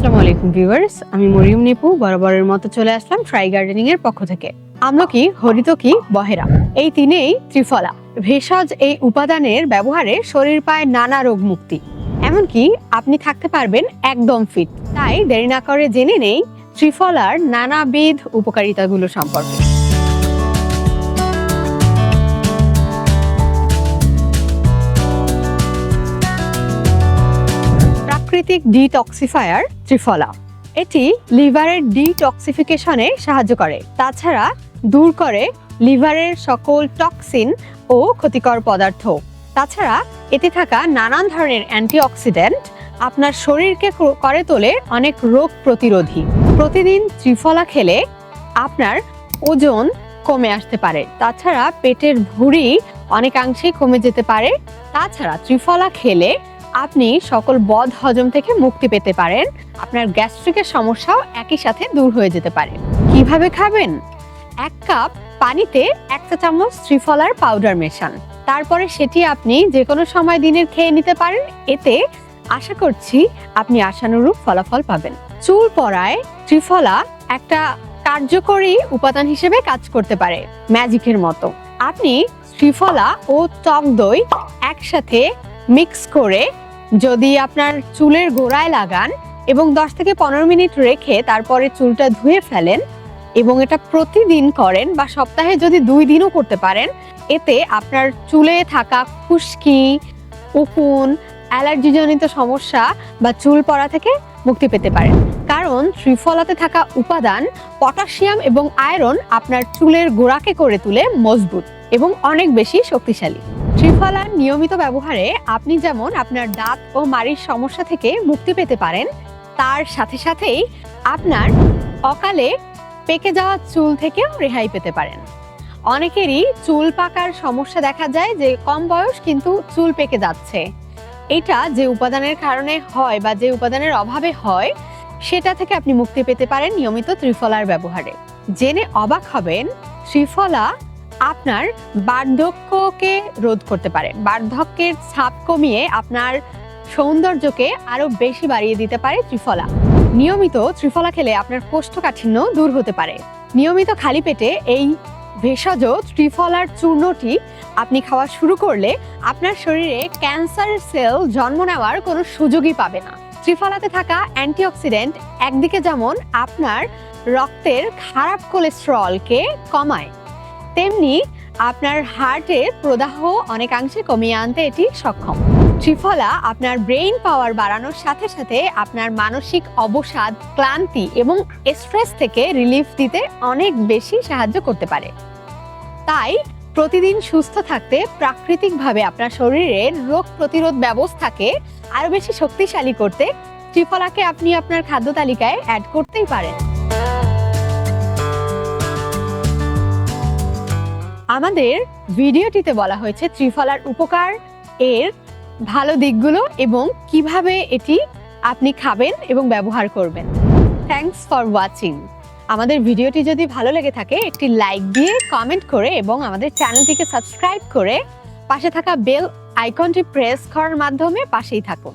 আসসালামু আলাইকুম ভিউয়ার্স, আমি মরিয়ম নিপু, বরাবরের মতো চলে আসলাম ট্রাই গার্ডেনিং এর পক্ষ থেকে। বহেরা? এই তিনেই ত্রিফলা। ভেষজ এই উপাদানের ব্যবহারে শরীর পায় নানা রোগ মুক্তি। এমনকি আপনি থাকতে পারবেন একদম ফিট তাই দেরি না করে জেনে নেই ত্রিফলার নানাবিধ উপকারিতাগুলো সম্পর্কে। প্রাকৃতিক ডিটক্সিফায়ার ত্রিফলা। এটি লিভারের ডিটক্সিফিকেশনে সাহায্য করে। তাছাড়া দূর করে লিভারের সকল টক্সিন ও ক্ষতিকর পদার্থ। তাছাড়া এতে থাকা নানান ধরনের অ্যান্টিঅক্সিডেন্ট আপনার শরীরকে করে তোলে অনেক রোগ প্রতিরোধী। প্রতিদিন ত্রিফলা খেলে আপনার ওজন কমে আসতে পারে। তাছাড়া পেটের ভুঁড়ি অনেকাংশেই কমে যেতে পারে। তাছাড়া ত্রিফলা খেলে আপনি সকল বদ হজম থেকে মুক্তি পেতে পারেন। আপনার গ্যাস্ট্রিকের সমস্যাও একই সাথে দূর হয়ে যেতে পারে। কীভাবে খাবেন? এক কাপ পানিতে এক চা চামচ ত্রিফলার পাউডার মেশান। তারপরে সেটি আপনি যে কোনো সময় দিনের খেয়ে নিতে পারেন। এতে আশা করছি আপনি আশানুরূপ ফলাফল পাবেন। চুল পড়ায় ত্রিফলা একটা কার্যকরী উপাদান হিসেবে কাজ করতে পারে, ম্যাজিকের মতো। আপনি ত্রিফলা ও টক দই একসাথে মিক্স করে যদি আপনার চুলের গোড়ায় লাগান এবং দশ থেকে পনেরো মিনিট রেখে তারপরে চুলটা ধুয়ে ফেলেন এবং এটা প্রতিদিন করেন বা সপ্তাহে যদি দুই দিনও করতে পারেন, এতে আপনার চুলে থাকা খুশকি, উকুন, অ্যালার্জিজনিত সমস্যা বা চুল পড়া থেকে মুক্তি পেতে পারেন। কারণ ত্রিফলাতে থাকা উপাদান পটাশিয়াম এবং আয়রন আপনার চুলের গোড়াকে করে তুলে মজবুত এবং অনেক বেশি শক্তিশালী। ত্রিফলার নিয়মিত ব্যবহারে আপনি যেমন আপনার দাঁত ও মাড়ির সমস্যা থেকে মুক্তি পেতে পারেন, তার সাথে সাথেই আপনার অকালে পেকে যাওয়া চুল থেকেও রেহাই পেতে পারেন। অনেকেরই চুল পাকার সমস্যা দেখা যায় যে কম বয়স কিন্তু চুল পেকে যাচ্ছে। এটা যে উপাদানের কারণে হয় বা যে উপাদানের অভাবে হয়, সেটা থেকে আপনি মুক্তি পেতে পারেন নিয়মিত ত্রিফলার ব্যবহারে। জেনে অবাক হবেন, ত্রিফলা আপনার বার্ধক্যকে রোধ করতে পারে। বার্ধক্যের ছাপ কমিয়ে আপনার সৌন্দর্যকে আরও বেশি বাড়িয়ে দিতে পারে ত্রিফলা। নিয়মিত ত্রিফলা খেলে আপনার কোষ্ঠকাঠিন্য দূর হতে পারে। নিয়মিত খালি পেটে এই ভেষজ ত্রিফলার চূর্ণটি আপনি খাওয়া শুরু করলে আপনার শরীরে ক্যান্সার সেল জন্ম নেওয়ার কোনো সুযোগই পাবে না। ত্রিফলাতে থাকা অ্যান্টিঅক্সিডেন্ট একদিকে যেমন আপনার রক্তের খারাপ কোলেস্টেরলকে কমায় তেমনি আপনার হার্টের প্রদাহ অনেকাংশে কমিয়ে আনতে এটি সক্ষম। ত্রিফলা আপনার ব্রেইন পাওয়ার বাড়ানোর সাথে সাথে আপনার মানসিক অবসাদ, ক্লান্তি এবং স্ট্রেস থেকে রিলিফ দিতে অনেক বেশি সাহায্য করতে পারে। তাই প্রতিদিন সুস্থ থাকতে প্রাকৃতিকভাবে আপনার শরীরের রোগ প্রতিরোধ ব্যবস্থাকে আরও বেশি শক্তিশালী করতে ত্রিফলাকে আপনি আপনার খাদ্য তালিকায় অ্যাড করতেই পারেন। আমাদের ভিডিওটিতে বলা হয়েছে ত্রিফলার উপকার এর ভালো দিকগুলো এবং কীভাবে এটি আপনি খাবেন এবং ব্যবহার করবেন। থ্যাঙ্কস ফর ওয়াচিং আমাদের ভিডিওটি যদি ভালো লেগে থাকে, একটি লাইক দিয়ে কমেন্ট করে এবং আমাদের চ্যানেলটিকে সাবস্ক্রাইব করে পাশে থাকা বেল আইকনটি প্রেস করার মাধ্যমে পাশেই থাকুন।